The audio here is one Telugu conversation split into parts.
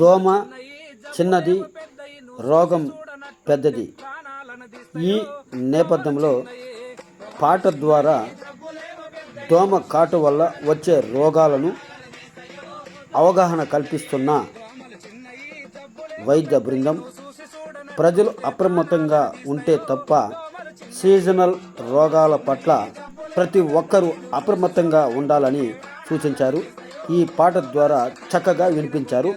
దోమ చిన్నది రోగం పెద్దది. ఈ నేపథ్యంలో పాట ద్వారా దోమ కాటు వల్ల వచ్చే రోగాలను అవగాహన కల్పిస్తున్న వైద్య బృందం ప్రజలు అప్రమత్తంగా ఉంటే తప్ప సీజనల్ రోగాల పట్ల ప్రతి ఒక్కరూ అప్రమత్తంగా ఉండాలని సూచించారు. ఈ పాట ద్వారా చక్కగా వినిపించారు.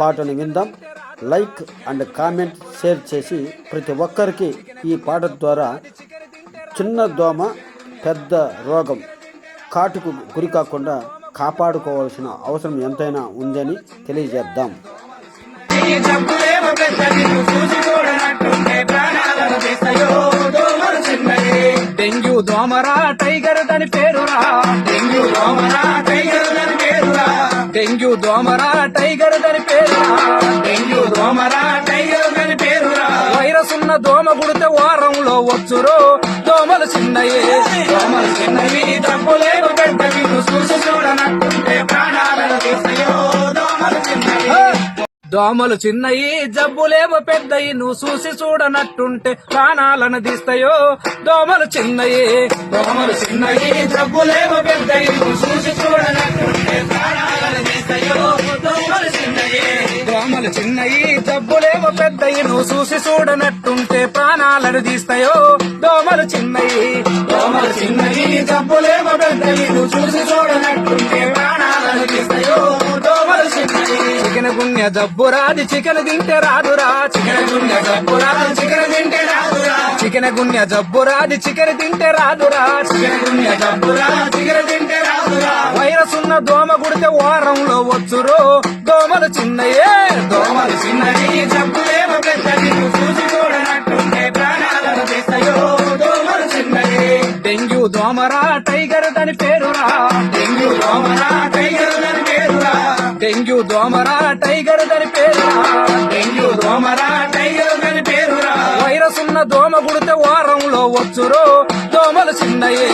పాటను విందాం. లైక్ అండ్ కామెంట్ షేర్ చేసి ప్రతి ఒక్కరికి ఈ పాట ద్వారా చిన్న దోమ పెద్ద రోగం కాటుకు గురి కాకుండా కాపాడుకోవాల్సిన అవసరం ఎంతైనా ఉందని తెలియజేద్దాం. డెంగ్యూ దోమరా టైగర్ దాని పేరురా. డెంగ్యూ దోమరా టైగర్ దాని పేరురా. డెంగ్యూ దోమరా టైగర్ దాని పేరురా. వైరస్ ఉన్న దోమ గుడితే వారంలో వచ్చురో. దోమలు చిన్నయే. దోమలు చిన్నవి జబ్బులేమ పెద్దవి. చూసి చూడనట్టుంటే ప్రాణాలను తీస్తాయో. దోమలు చిన్నవి. దోమలు చిన్నయి జబ్బులేమో పెద్దయి. నువ్వు చూసి చూడనట్టుంటే ప్రాణాలను తీస్తాయో. దోమలు చిన్నయి. దోమలు చిన్నవి జబ్బులేమ పెద్దవి చూసి ప్రాణాలు చిన్నయి జబ్బులేమో పెద్దయి నువ్వు చూసి చూడనట్టుంటే ప్రాణాలను తీస్తాయో. దోమలు చిన్నయి దోమలు చిన్నయి జబ్బులేమో పెద్దయి నువ్వు చూసి చూడనట్టుంటే ప్రాణాలను తీస్తాయో. దోమలు చిన్నయి. చికెన్ గుండె జబ్బు రాది చికెన్ తింటే రాదురా. చికెన్ గుండె రాదు చికెన్ తింటే రాదురా. చికెన్ గుండె జబ్బు రాది చికెన్ తింటే రాదురా. చికెన్ గుండె రాదు చికెన్ తింటే రాదురా. వైరస్ ఉన్న దోమ గుడితే వారంలో వచ్చురో. దోమలు చిన్నయే దోమలు చిన్నవి. జబ్బులేమ పెద్దది చూసి చూడనట్టుంటే ప్రాణాలను తీస్తాయో. దోమలు చిన్నవి డెంగ్యూ దోమరా టైగర్ దాని పేరురా. డెంగ్యూ దోమరా టైగర్ దాని పేరురా. డెంగ్యూ దోమరా టైగర్ దాని పేరురా. డెంగ్యూ దోమరా టైగర్ దాని పేరురా. వైరస్ ఉన్న దోమ గుడితే వారంలో వచ్చురో. దోమలు చిన్నయే.